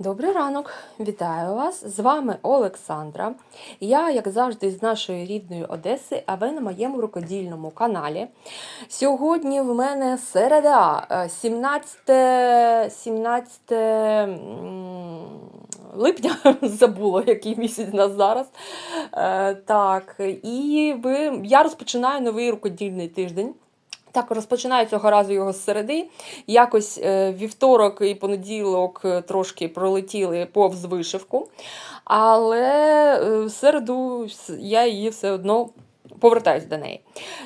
Добрий ранок, вітаю вас! З вами Олександра. Я, як завжди, з нашої рідної Одеси, а ви на моєму рукодільному каналі. Сьогодні в мене середа, е, 17, 17 липня, забула, який місяць нас зараз. Е, Так, і ви, я розпочинаю новий рукодільний тиждень. Так, розпочинаю цього разу його з середи. Якось е, вівторок і понеділок е, трошки пролетіли повз вишивку. Але е, в середу я її все одно повертаюсь до неї.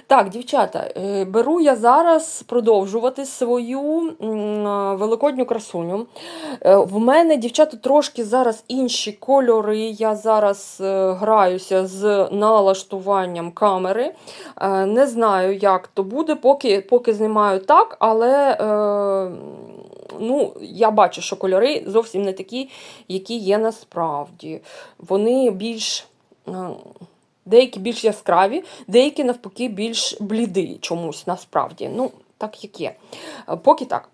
Так, дівчата, е, беру я зараз продовжувати свою е, великодню красуню. Е, В мене, дівчата, трошки зараз інші кольори. Я зараз граюся з налаштуванням камери. Не знаю, як то буде, поки, поки знімаю так, але ну, я бачу, що кольори зовсім не такі, які є насправді. Вони більш. Деякі більш яскраві, деякі навпаки більш бліді чомусь насправді. Ну, так як є. Е, Поки так.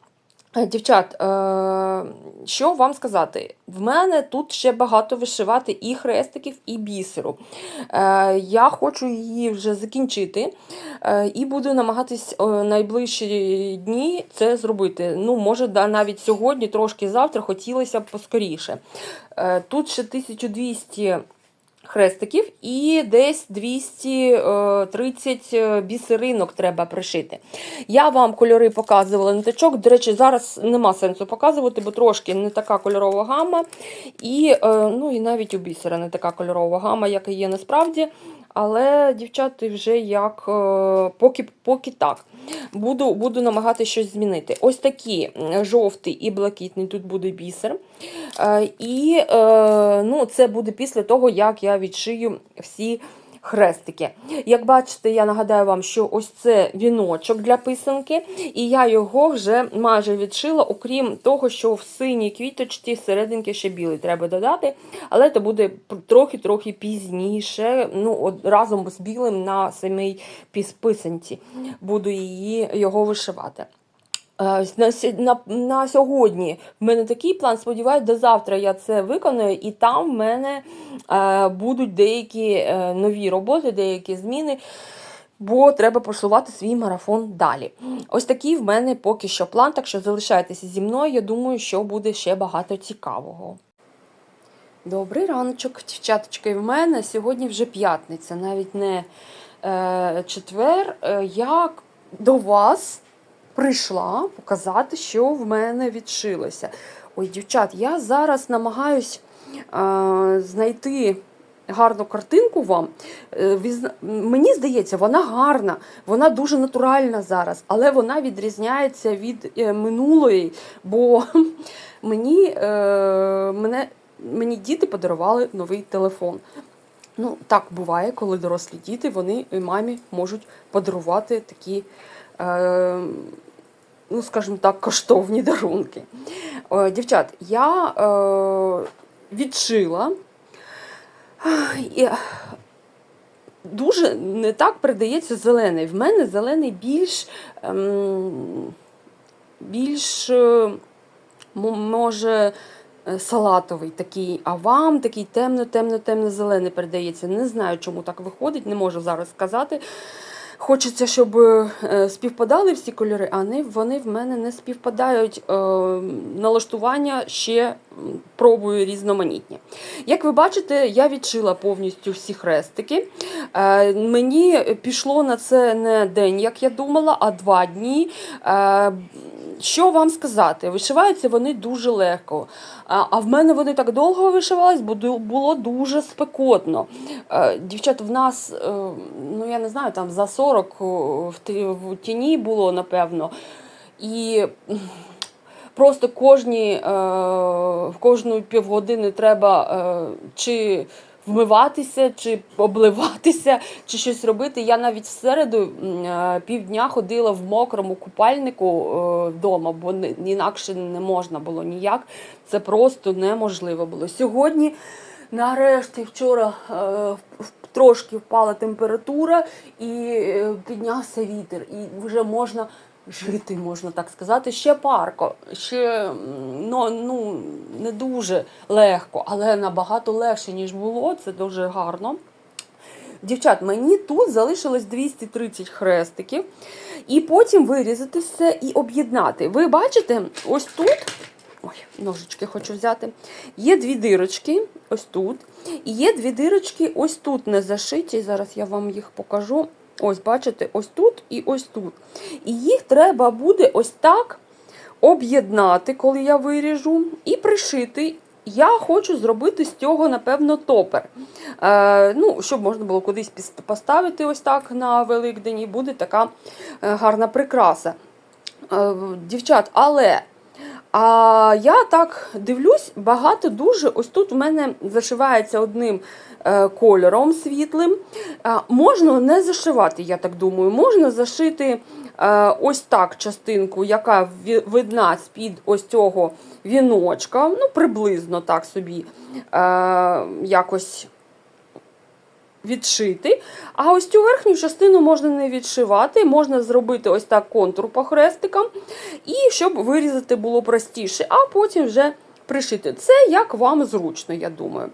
Е, Дівчат, е, що вам сказати? В мене тут ще багато вишивати і хрестиків, і бісеру. Я хочу її вже закінчити і буду намагатись найближчі дні це зробити. Ну, може, навіть сьогодні, трошки завтра, хотілося б поскоріше. Тут ще 1200 хрестиків і десь 230 бісеринок треба пришити. Я вам кольори показувала ниточок. До речі, зараз нема сенсу показувати, бо трошки не така кольорова гама. І, е, ну, і навіть у бісера не така кольорова гама, як і є насправді. Але, дівчата, вже як е, поки, поки так. Буду, буду намагатися щось змінити. Ось такі жовтий і блакитний, тут буде бісер. Е, І е, ну, це буде після того, як я відшию всі хрестики. Як бачите, я нагадаю вам, що ось це віночок для писанки, і я його вже майже відшила, окрім того, що в синій квіточці серединки ще білий треба додати, але це буде трохи-трохи пізніше, ну, разом з білим на самій писанці. Буду її його вишивати. Е, На, на, на сьогодні в мене такий план. Сподіваюсь, до завтра я це виконую, і там в мене е, будуть деякі е, нові роботи, деякі зміни. Бо треба просувати свій марафон далі. Ось такий в мене поки що план, так що залишайтеся зі мною. Я думаю, що буде ще багато цікавого. Добрий раночок, дівчаточки. В мене сьогодні вже п'ятниця, навіть не е, четвер. Е, я до вас прийшла показати, що в мене відшилося. Ой, дівчат, я зараз намагаюсь е, знайти гарну картинку вам. Е, Мені здається, вона гарна, вона дуже натуральна зараз, але вона відрізняється від е, минулої, бо мені, е, мене, мені діти подарували новий телефон. Ну, так буває, коли дорослі діти вони мамі можуть подарувати такі, ну, скажімо так, коштовні дарунки. Е, дівчат, я е, відшила. І дуже не так передається зелений. В мене зелений більш, ем, більш е, може. Салатовий такий, а вам такий темно-темно-темно-зелений передається. Не знаю, чому так виходить, не можу зараз сказати. Хочеться, щоб е, співпадали всі кольори, а вони, в мене не співпадають. Е, налаштування ще пробую різноманітні. Як ви бачите, я відшила повністю всі хрестики. Е, мені пішло на це не день, як я думала, а два дні. Е, що вам сказати? Вишиваються вони дуже легко. А, в мене вони так довго вишивались, бо було дуже спекотно. Е, Дівчат, в нас, е, ну я не знаю, там за 40 в ті- тіні було, напевно. І просто кожні, е, кожну півгодини треба е, чи вмиватися, чи обливатися, чи щось робити. Я навіть в середу е, півдня ходила в мокрому купальнику е, вдома, бо інакше не можна було ніяк. Це просто неможливо було. Сьогодні, нарешті, вчора е, трошки впала температура і піднявся вітер, і вже можна жити, можна так сказати, ще парко, ще ну, ну, не дуже легко, але набагато легше, ніж було. Це дуже гарно. Дівчат, мені тут залишилось 230 хрестиків, і потім вирізати все і об'єднати. Ви бачите, ось тут. Ой, ножички хочу взяти. Є дві дирочки, ось тут. І є дві дирочки ось тут не зашиті. Зараз я вам їх покажу. Ось, бачите, ось тут і ось тут. І їх треба буде ось так об'єднати, коли я виріжу, і пришити. Я хочу зробити з цього, напевно, топер. Е, ну, щоб можна було кудись поставити ось так на Великдень, і буде така е, гарна прикраса. Е, дівчат, але а я так дивлюсь, багато дуже. Ось тут в мене зашивається одним кольором світлим. Е, можна не зашивати, я так думаю. Можна зашити е, ось так частинку, яка видна з-під ось цього віночка. Ну, приблизно так собі е, якось відшити. А ось цю верхню частину можна не відшивати, можна зробити ось так контур по хрестикам, і щоб вирізати було простіше, а потім вже пришити. Це як вам зручно, я думаю.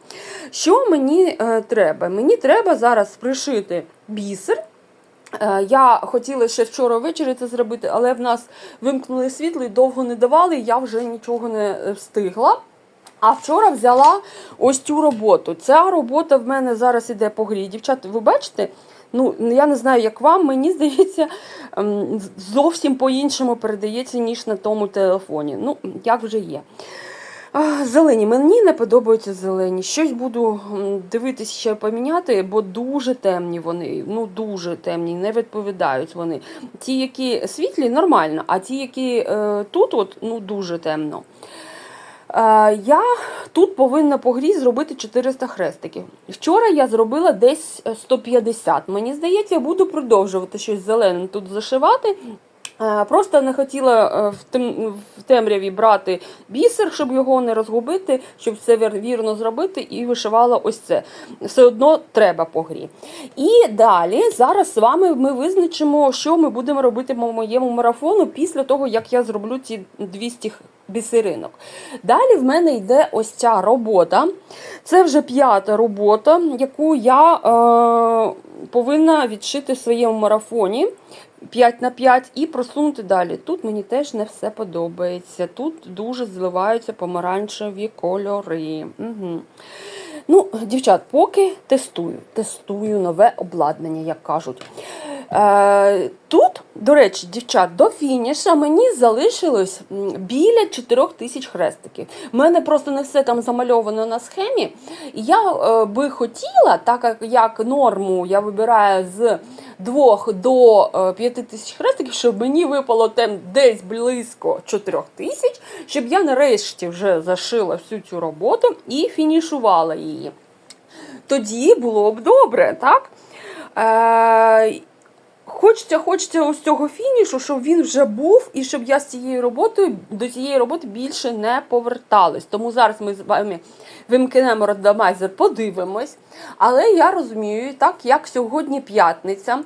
Що мені е, треба? Мені треба зараз пришити бісер. Е, Я хотіла ще вчора ввечері це зробити, але в нас вимкнули світло і довго не давали, я вже нічого не е, встигла. А вчора взяла ось цю роботу. Ця робота в мене зараз іде по грі. Дівчата, ви бачите? Ну, я не знаю, як вам, мені здається, ем, зовсім по-іншому передається, ніж на тому телефоні. Ну, як вже є. Зелені, мені не подобаються зелені. Щось буду м, дивитись ще поміняти, бо дуже темні вони. Ну дуже темні, не відповідають вони. Ті, які світлі, нормально, а ті, які е, тут, от, ну дуже темно. Е, Я тут повинна по грі зробити 400 хрестиків. Вчора я зробила десь е, 150. Мені здається, я буду продовжувати щось зелене тут зашивати. Е, Просто не хотіла е, в тем- в темряві брати бісер, щоб його не розгубити, щоб все вірно зробити, і вишивала ось це. Все одно треба по грі. І далі зараз з вами ми визначимо, що ми будемо робити по моєму марафону після того, як я зроблю ці 200 бісеринок. Далі в мене йде ось ця робота. Це вже п'ята робота, яку я е, повинна відшити в своєму марафоні. 5 на 5 і просунути далі. Тут мені теж не все подобається. Тут дуже зливаються помаранчеві кольори. Угу. Ну, дівчат, поки тестую. Тестую нове обладнання, як кажуть. Е, тут, до речі, дівчат, до фініша мені залишилось біля 4 тисяч хрестиків. У мене просто не все там замальовано на схемі. Я е, би хотіла, так як, норму я вибираю з 2 до 5 тисяч хрестиків, щоб мені випало там десь близько 4 тисяч, щоб я нарешті вже зашила всю цю роботу і фінішувала її. Тоді було б добре, так? Хочеться, хочеться ось цього фінішу, щоб він вже був, і щоб я з цією роботою до цієї роботи більше не поверталась. Тому зараз ми з вами вимкнемо рандомайзер, подивимось. Але я розумію, так як сьогодні п'ятниця,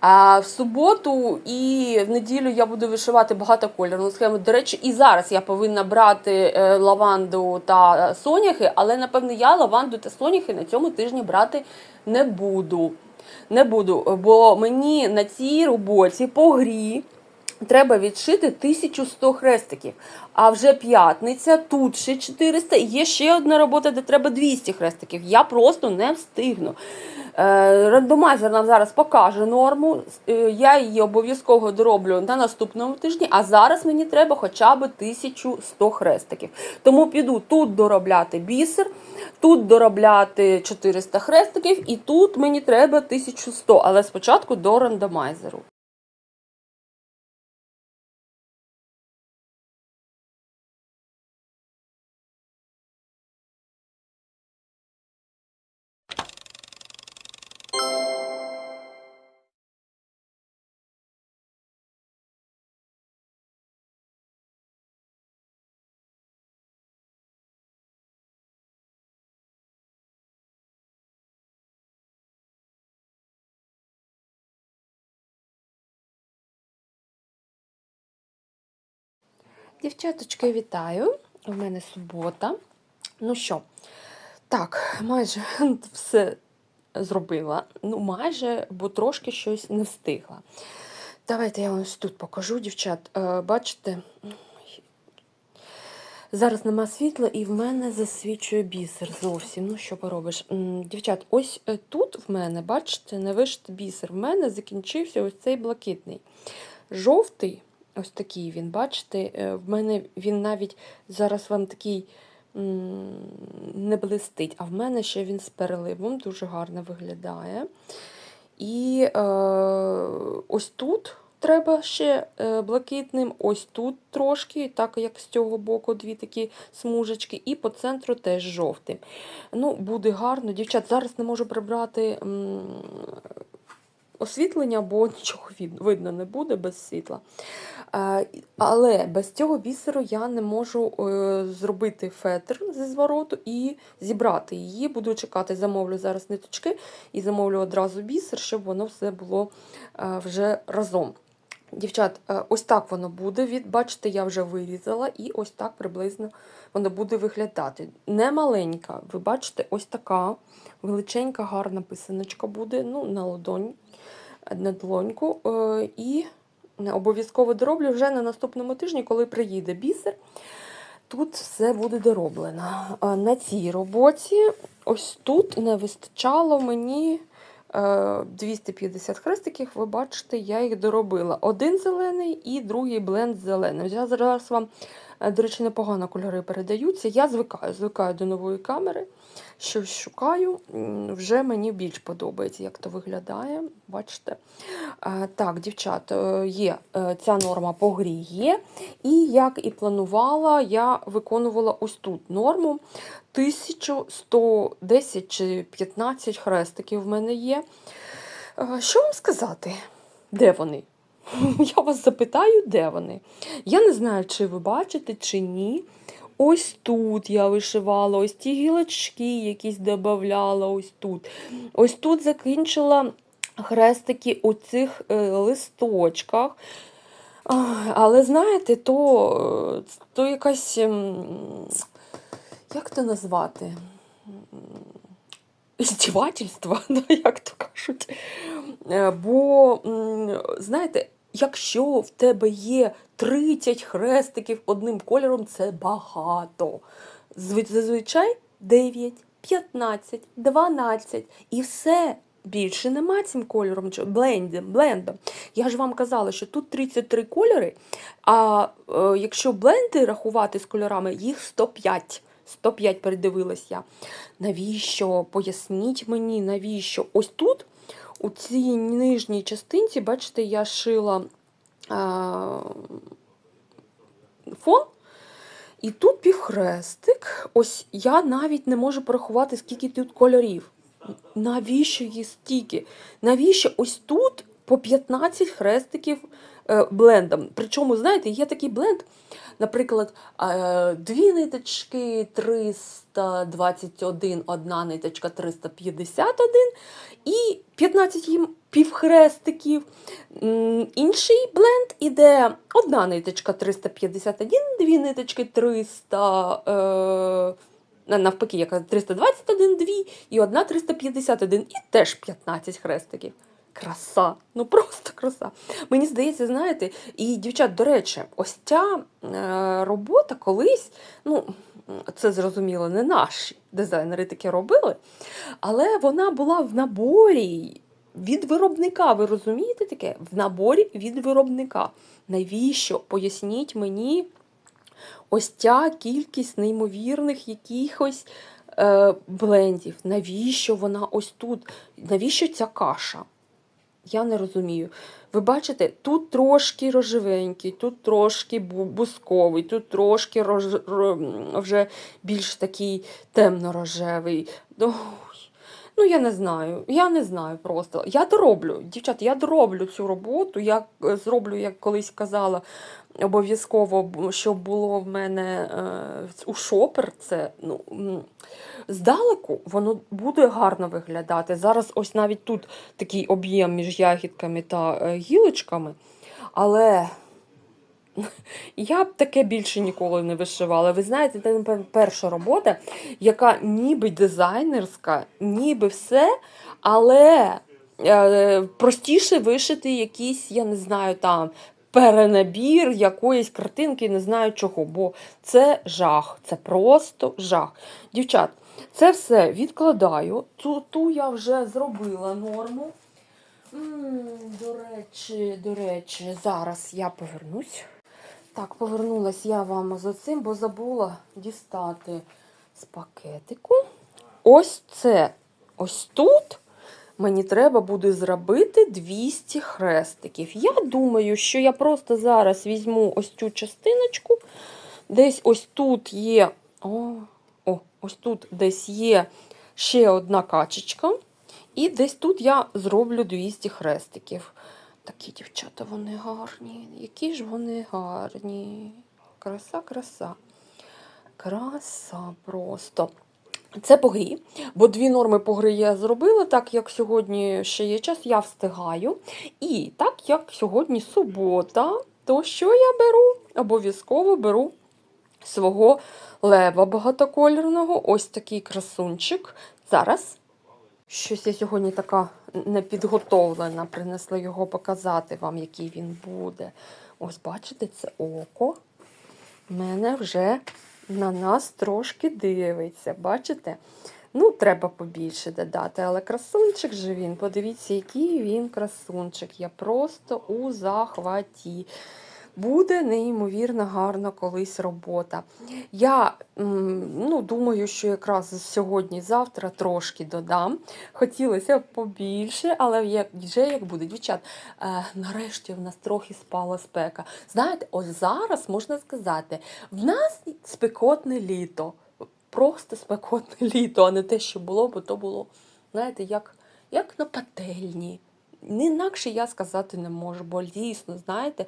а в суботу і в неділю я буду вишивати багатокольорну схему. До речі, і зараз я повинна брати е, лаванду та соняхи, але напевно я лаванду та соняхи на цьому тижні брати не буду. Не буду, бо мені на цій роботі по грі треба відшити 1100 хрестиків. А вже п'ятниця, тут ще 400, і є ще одна робота, де треба 200 хрестиків. Я просто не встигну. Е, Рандомайзер нам зараз покаже норму. Е, Я її обов'язково дороблю на наступному тижні, а зараз мені треба хоча б 1100 хрестиків. Тому піду тут доробляти бісер, тут доробляти 400 хрестиків, і тут мені треба 1100, але спочатку до рандомайзеру. Дівчаточки, вітаю! У мене субота. Ну що, так, майже все зробила. Ну, майже, бо трошки щось не встигла. Давайте я вам ось тут покажу, дівчат. Е, Бачите, зараз нема світла, і в мене засвічує бісер зовсім. Ну, що поробиш? Дівчат, ось е, тут в мене, бачите, не вишитий бісер. В мене закінчився ось цей блакитний. Жовтий, ось такий він, бачите, е, в мене він навіть зараз вам такий не блистить, а в мене ще він з переливом дуже гарно виглядає. І е, ось тут треба ще е, блакитним, ось тут трошки, так як з цього боку дві такі смужечки, і по центру теж жовтим. Ну, буде гарно. Дівчат, зараз не можу прибрати м, освітлення, бо нічого видно не буде без світла. Е, Але без цього бісеру я не можу е, зробити фетр зі звороту і зібрати її. Буду чекати, замовлю зараз ниточки і замовлю одразу бісер, щоб воно все було е, вже разом. Дівчат, е, ось так воно буде. Від, бачите, я вже вирізала, і ось так приблизно воно буде виглядати. Не маленька, ви бачите, ось така величенька, гарна писаночка буде ну, на ладонь, на долоньку. Е, І обов'язково дороблю вже на наступному тижні, коли приїде бісер. Тут все буде дороблено. На цій роботі, ось тут не вистачало мені е, 250 хрестиків. Ви бачите, я їх доробила. Один зелений і другий бленд зелений. Я зараз вам, е, до речі, непогано кольори передаються. Я звикаю, звикаю до нової камери. Щось шукаю, вже мені більш подобається, як то виглядає. Бачите? Е, Так, дівчат, е, є ця норма по грі є. І як і планувала, я виконувала ось тут норму 1110 чи 15 хрестиків в мене є. Е, Що вам сказати? Де вони? Я вас запитаю, де вони. Я не знаю, чи ви бачите, чи ні. Ось тут я вишивала, ось ті гілочки якісь додавала, ось тут. Ось тут закінчила хрестики у цих е, листочках. Але знаєте, то, е, то якась. Як то назвати? Ну, як то кажуть. Е, Бо, знаєте, якщо в тебе є 30 хрестиків одним кольором, це багато. Зазвичай 9, 15, 12 і все. Більше нема цим кольором, блендом, блендом. Я ж вам казала, що тут 33 кольори, а е, якщо бленди рахувати з кольорами, їх 105. 105 передивилась я. Навіщо? Поясніть мені, навіщо? Ось тут, у цій нижній частинці, бачите, я шила а, фон. І тут півхрестик. Ось я навіть не можу порахувати, скільки тут кольорів. Навіщо її стільки? Навіщо ось тут по 15 хрестиків блендом? Причому, знаєте, є такий бленд, наприклад, е, дві ниточки 321, одна ниточка 351 і 15 їм півхрестиків. Інший бленд іде одна ниточка 351, дві ниточки 300. Е, навпаки, яка 321 дві і одна 351, і теж 15 хрестиків. Краса, ну просто краса. Мені здається, знаєте, і дівчат, до речі, ось ця е, робота колись, ну, це зрозуміло, не наші дизайнери таке робили, але вона була в наборі від виробника. Ви розумієте таке? В наборі від виробника. Навіщо? Поясніть мені ось ця кількість неймовірних якихось е, блендів. Навіщо вона ось тут? Навіщо ця каша? Я не розумію. Ви бачите, тут трошки рожевенький, тут трошки бу- бусковий, тут трошки рож... вже більш такий темно-рожевий. Ну, я не знаю. Я не знаю просто. Я дороблю, дівчата, я дороблю цю роботу. Я е, зроблю, як колись казала, обов'язково, щоб було в мене е, у шопер. Це ну, здалеку воно буде гарно виглядати. Зараз ось навіть тут такий об'єм між ягідками та е, гілочками. Але Я б таке більше ніколи не вишивала. Ви знаєте, це перша робота, яка ніби дизайнерська, ніби все, але е, простіше вишити якийсь, я не знаю, там перенабір якоїсь картинки, не знаю чого, бо це жах, це просто жах. Дівчат, це все відкладаю. Ту, ту я вже зробила норму. М, До речі, до речі, зараз я повернусь. Так, повернулась я вам за цим, бо забула дістати з пакетику. Ось це. Ось тут мені треба буде зробити 200 хрестиків. Я думаю, що я просто зараз візьму ось цю частиночку. Десь ось тут є. О, о, ось тут десь є ще одна качечка. І десь тут я зроблю 200 хрестиків. Такі дівчата, вони гарні. Які ж вони гарні. Краса, краса. Краса просто. Це по грі, бо дві норми по грі я зробила, так як сьогодні ще є час, я встигаю. І так як сьогодні субота, то що я беру? Обов'язково беру свого лева багатокольорного. Ось такий красунчик. Зараз. Щось я сьогодні така непідготовлена, принесла його показати вам, який він буде. Ось, бачите, це око. В мене вже на нас трошки дивиться. Бачите? Ну, треба побільше додати, але красунчик же він. Подивіться, який він красунчик. Я просто у захваті. Буде неймовірно гарна колись робота. Я ну, думаю, що якраз сьогодні-завтра трошки додам. Хотілося б побільше, але як, вже як буде. Дівчат, е, нарешті в нас трохи спала спека. Знаєте, ось зараз можна сказати, в нас спекотне літо. Просто спекотне літо, а не те, що було, бо то було, знаєте, як, як на пательні. Інакше я сказати не можу, бо дійсно, знаєте,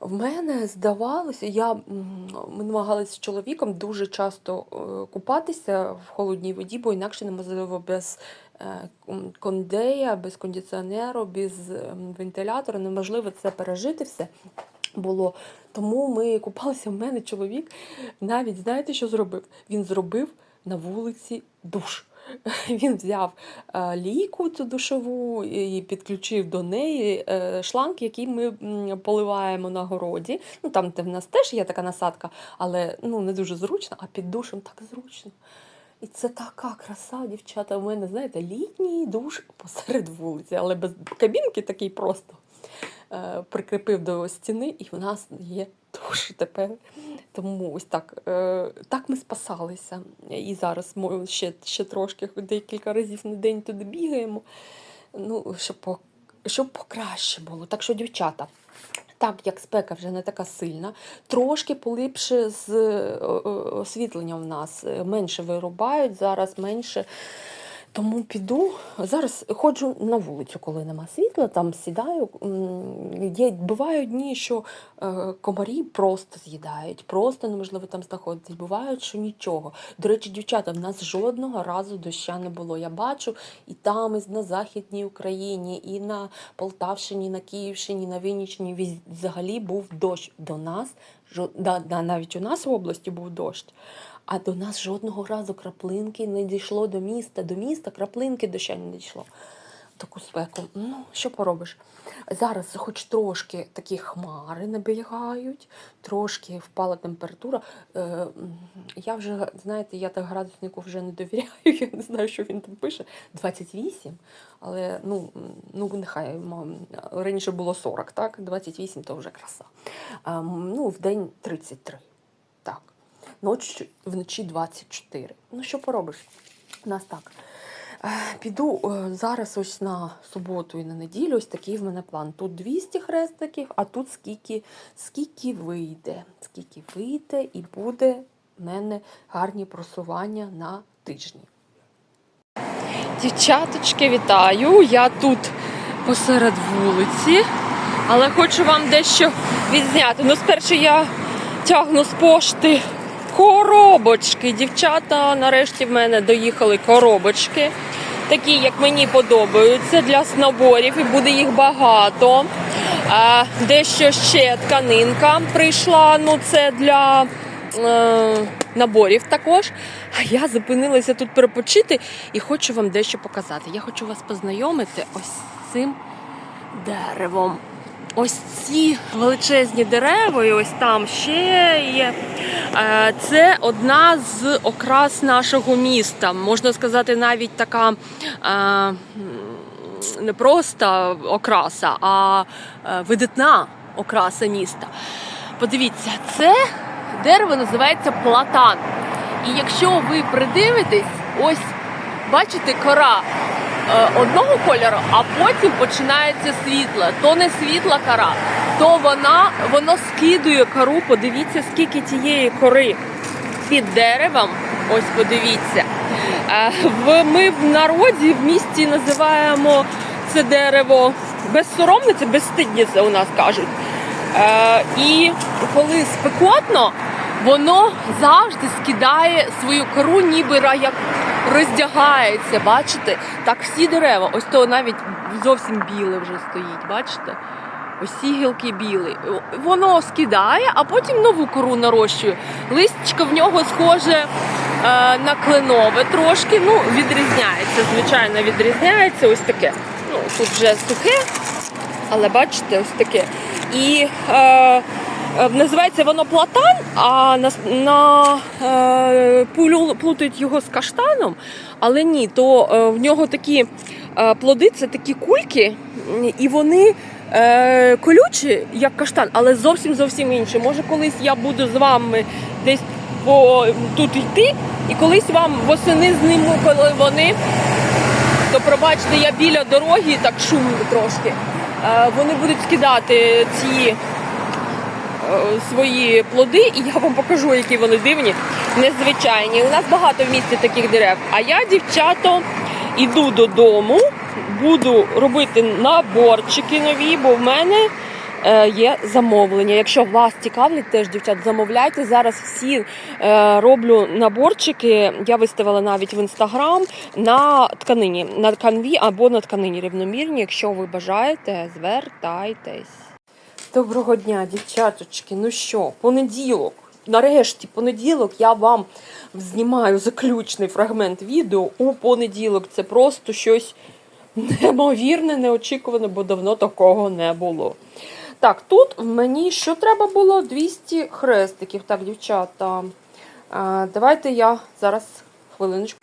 в мене здавалося, я ми намагалися з чоловіком дуже часто е, купатися в холодній воді, бо інакше неможливо без е, кондея, без кондиціонеру, без ем, вентилятора, неможливо це пережити все було. Тому ми купалися. В мене чоловік навіть знаєте, що зробив? Він зробив на вулиці душ. Він взяв е, лійку цю душову і підключив до неї е, шланг, який ми поливаємо на городі. Ну там в нас теж є така насадка, але ну не дуже зручно, а під душем так зручно. І це така краса, дівчата. У мене, знаєте, літній душ посеред вулиці, але без кабінки такий просто прикріпив до стіни, і в нас є душ тепер. Тому ось так. Е, так ми спасалися. І зараз ми ще, ще трошки декілька разів на день туди бігаємо. Ну, щоб, щоб покраще було. Так що, дівчата. Так як спека вже не така сильна, трошки поліпше з е, о- о- освітленням в нас е, менше вирубають, зараз менше. Тому піду. Зараз ходжу на вулицю, коли нема світла, там сідаю. Є, бувають дні, що е, комарі просто з'їдають, просто неможливо там знаходитись. Бувають, що нічого. До речі, дівчата, в нас жодного разу доща не було. Я бачу і там, і на Західній Україні, і на Полтавщині, на Київщині, на Вінниччині взагалі був дощ. До нас, навіть у нас в області був дощ. А до нас жодного разу краплинки не дійшло до міста. До міста краплинки доща не дійшло. Таку спеку. Ну, що поробиш? Зараз хоч трошки такі хмари набігають, трошки впала температура. Е, я вже, знаєте, я так градуснику вже не довіряю, я не знаю, що він там пише. 28, але ну, ну нехай раніше було 40, так? 28 то вже краса. М, ну, в день 33. Так. Ночі, вночі 24. Ну, що поробиш? У нас так. Е, Піду е, зараз ось на суботу і на неділю. Ось такий в мене план. Тут 200 хрестиків, а тут скільки, скільки вийде. Скільки вийде і буде в мене гарні просування на тижні. Дівчаточки, вітаю! Я тут посеред вулиці, але хочу вам дещо відзняти. Ну, спершу я тягну з пошти коробочки. Дівчата, нарешті в мене доїхали коробочки. такі, як мені подобаються, для наборів, і буде їх багато. Е, Дещо ще тканинка прийшла. Ну, це для е, наборів також. А я зупинилася тут перепочити і хочу вам дещо показати. Я хочу вас познайомити ось з цим деревом. Ось ці величезні дерева, і ось там ще є. Е, Це одна з окрас нашого міста. Можна сказати, навіть така е, не просто окраса, а е, видатна окраса міста. Подивіться, це дерево називається платан. І якщо ви придивитесь, ось бачите кора одного кольору, а потім починається світла. То не світла кора, то вона воно скидує кору. Подивіться, скільки тієї кори під деревом. Ось подивіться. Е, ми в народі в місті називаємо це дерево безсоромниця, безстидниця у нас кажуть. Е, і коли спекотно, воно завжди скидає свою кору, ніби як роздягається. Бачите? Так всі дерева, ось то навіть зовсім біле вже стоїть, бачите? Ці гілки білі. Воно скидає, а потім нову кору нарощує. Листячко в нього схоже е, на кленове трошки. Ну, відрізняється, звичайно, відрізняється. Ось таке. Ну, тут вже сухе, але бачите, ось таке. І е, називається воно платан, а на, на е, плутають його з каштаном, але ні, то е, в нього такі е, плоди, це такі кульки, і вони. Е, колючі, як каштан, але зовсім зовсім інші. Може, колись я буду з вами десь по тут йти, і колись вам восени зніму, коли вони то пробачте, я біля дороги так шумно трошки. Е, Вони будуть скидати ці е, свої плоди, і я вам покажу, які вони дивні, незвичайні. У нас багато в місті таких дерев. А я, дівчато, іду додому, буду робити наборчики нові, бо в мене. е, Є замовлення. Якщо вас цікавлять, теж дівчат, замовляйте. Зараз всі е, роблю наборчики. Я виставила навіть в інстаграм на тканині, на канві або на тканині рівномірні. Якщо ви бажаєте, звертайтесь. Доброго дня, дівчаточки. Ну що, понеділок. Нарешті, понеділок я вам знімаю заключний фрагмент відео у понеділок. Це просто щось неймовірне, неочікуване, бо давно такого не було. Так, тут в мені що треба було? 200 хрестиків. Так, дівчата. Давайте я зараз хвилиночку.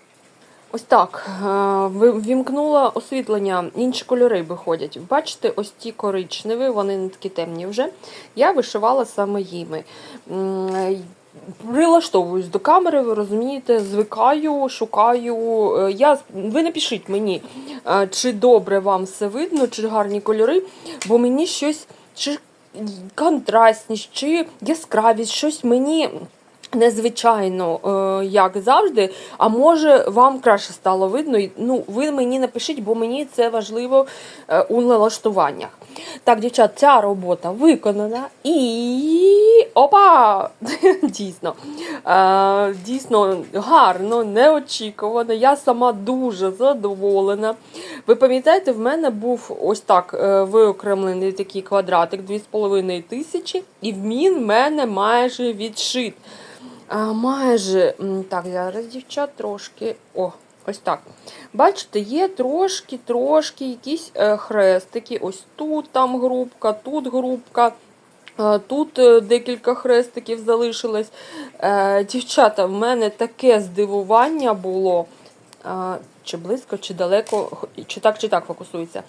Ось так. е, ви- Вімкнула освітлення, інші кольори виходять. Бачите, ось ті коричневі, вони не такі темні вже. Я вишивала саме їми. Прилаштовуюсь до камери, ви розумієте, звикаю, шукаю. Е, Я, ви напишіть мені, е, чи добре вам все видно, чи гарні кольори, бо мені щось чи контрастність, чи яскравість, щось мені незвичайно, е, як завжди. А може вам краще стало видно. Ну, ви мені напишіть, бо мені це важливо е, у налаштуваннях. Так, дівчат, ця робота виконана і опа! Дійсно. Е, Дійсно гарно, неочікувано. Я сама дуже задоволена. Ви пам'ятаєте, в мене був ось так виокремлений такий квадратик 2,5 тисячі, і він в мене майже відшит. Майже так, зараз дівчат трошки. О, ось так. Бачите, є трошки, трошки якісь е, хрестики. Ось тут там грубка, тут групка. е, Тут е, декілька хрестиків залишилось. Е, Дівчата, в мене таке здивування було. Е, Чи близько, чи далеко, чи так, чи так фокусується.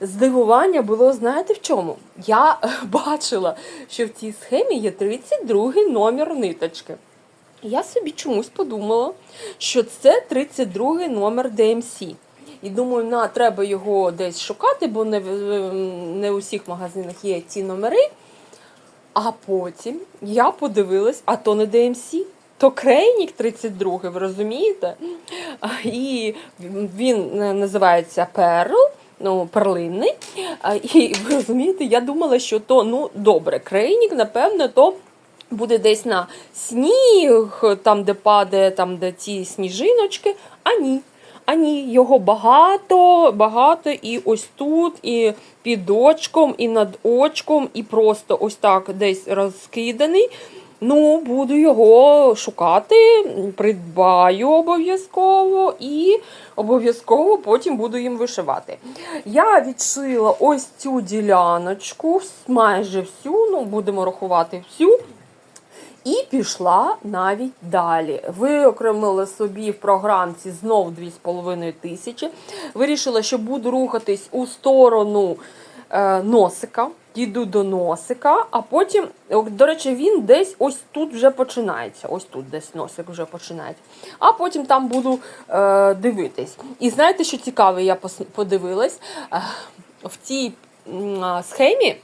Здивування було, знаєте в чому? Я е, бачила, що в цій схемі є 32 номер ниточки. Я собі чомусь подумала, що це 32 номер DMC. І думаю, на, треба його десь шукати, бо не, в- не у всіх магазинах є ці номери. А потім я подивилась, а то не DMC, то Крейнік 32, ви розумієте? І він називається Перл, ну, перлинний. І ви розумієте, я думала, що то ну добре, Крейнік, напевно, то. Буде десь на сніг, там, де падає, там, де ці сніжиночки, а ні. А ні, його багато, багато і ось тут, і під очком, і над очком, і просто ось так десь розкиданий. Ну, буду його шукати, придбаю обов'язково і обов'язково потім буду їм вишивати. Я відшила ось цю діляночку, майже всю, ну, будемо рахувати всю. І пішла навіть далі. Виокремила собі в програмці знов 2,5 тисячі. Вирішила, що буду рухатись у сторону е, носика. Йду до носика, а потім, до речі, він десь ось тут вже починається. Ось тут десь носик вже починається. А потім там буду е, дивитись. І знаєте, що цікаве, я подивилась Е, в цій схемі.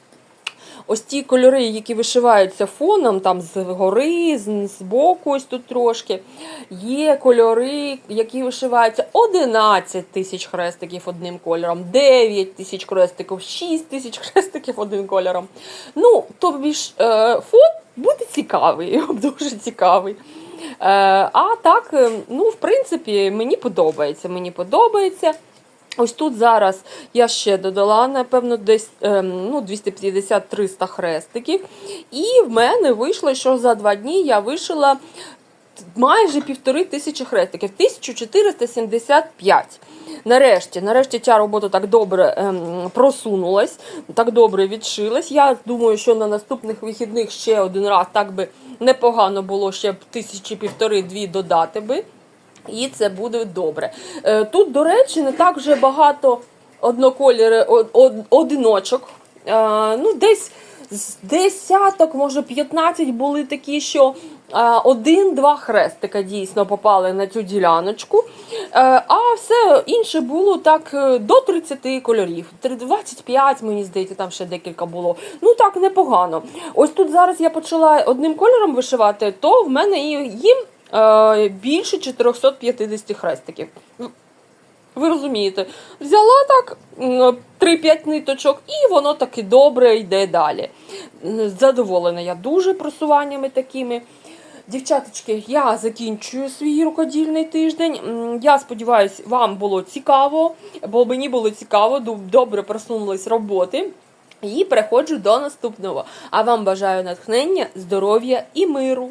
Ось ті кольори, які вишиваються фоном, там з, з боку, ось тут трошки. Є кольори, які вишиваються 11 тисяч хрестиків одним кольором, 9 тисяч хрестиків, 6 тисяч хрестиків одним кольором. Ну, тобі ж е, фон буде цікавий, дуже цікавий. Е, а так, е, ну, в принципі, мені подобається. Мені подобається. Ось тут зараз я ще додала, напевно, десь ем, ну, 250-300 хрестиків. І в мене вийшло, що за два дні я вишила майже півтори тисячі хрестиків, 1475. Нарешті, нарешті ця робота так добре ем, просунулась, так добре відшилась. Я думаю, що на наступних вихідних ще один раз так би непогано було ще б тисячі півтори-дві додати би. І це буде добре. Е, Тут, до речі, не так вже багато однокольори, од- од- одиночок. Е, Ну, десь з десяток, може 15 були такі, що е, один-два хрестика дійсно попали на цю діляночку. А все інше було так до 30 кольорів. 25, мені здається, там ще декілька було. Ну так, непогано. Ось тут зараз я почала одним кольором вишивати, то в мене їм більше 450 хрестиків. Ви розумієте, взяла так 3-5 ниточок, і воно таки добре йде далі. Задоволена я дуже просуваннями такими. Дівчаточки, я закінчую свій рукодільний тиждень. Я сподіваюся, вам було цікаво, бо мені було цікаво, добре просунулись роботи. І переходжу до наступного. А вам бажаю натхнення, здоров'я і миру.